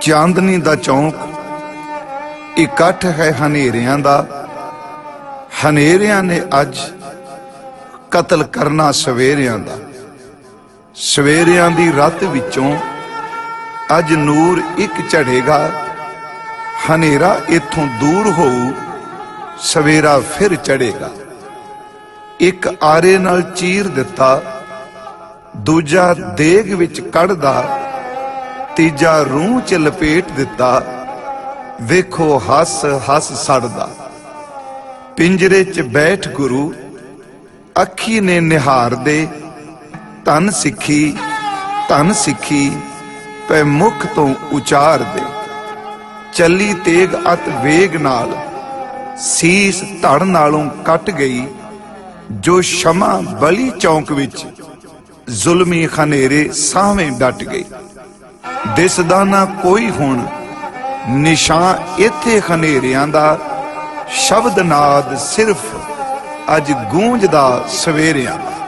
ਚਾਂਦਨੀ ਦਾ ਚੌਂਕ, ਇਕੱਠ ਹੈ ਹਨੇਰਿਆਂ ਦਾ। ਹਨੇਰਿਆਂ ਨੇ ਅੱਜ ਕਤਲ ਕਰਨਾ ਸਵੇਰਿਆਂ ਦਾ। ਸਵੇਰਿਆਂ ਦੀ ਰਾਤ ਵਿੱਚੋਂ ਅੱਜ ਨੂਰ ਇੱਕ ਝੜੇਗਾ। ਹਨੇਰਾ ਇਥੋਂ ਦੂਰ ਹੋਊ, ਸਵੇਰਾ ਫਿਰ ਚੜੇਗਾ ਇੱਕ ਆਰੇ ਨਾਲ ਚੀਰ ਦਿੱਤਾ, ਦੂਜਾ ਦੇਗ ਵਿੱਚ ਕੱਢਦਾ ਤੀਜਾ ਰੂਹ ਚ ਲਪੇਟ ਦਿੱਤਾ। ਵੇਖੋ ਹੱਸ ਹੱਸ ਸੜਦਾ। ਪਿੰਜਰੇ 'ਚ ਬੈਠ ਗੁਰੂ, ਅੱਖੀ ਨੇ ਨਿਹਾਰ ਦੇ। ਧਨ ਸਿੱਖੀ ਧਨ ਸਿੱਖੀ, ਪੈ ਮੁਖ ਤੋਂ ਉਚਾਰ ਦੇ। ਚੱਲੀ ਤੇਗ ਅਤ ਵੇਗ ਨਾਲ, ਸੀਸ ਧੜ ਨਾਲੋਂ ਕੱਟ ਗਈ। ਜੋ ਸ਼ਮਾ ਬਲੀ ਚੌਂਕ ਵਿੱਚ, ਜ਼ੁਲਮੀ ਖਨੇਰੇ ਸਾਹਵੇਂ ਡਟ ਗਈ। ਦਿਸਦਾ ਨਾ ਕੋਈ ਹੁਣ। ਨਿਸ਼ਾਨ ਇੱਥੇ ਖਨੇਰਿਆਂ ਦਾ, ਸ਼ਬਦ ਨਾਦ ਸਿਰਫ ਅੱਜ ਗੂੰਜਦਾ ਸਵੇਰਿਆਂ ਦਾ।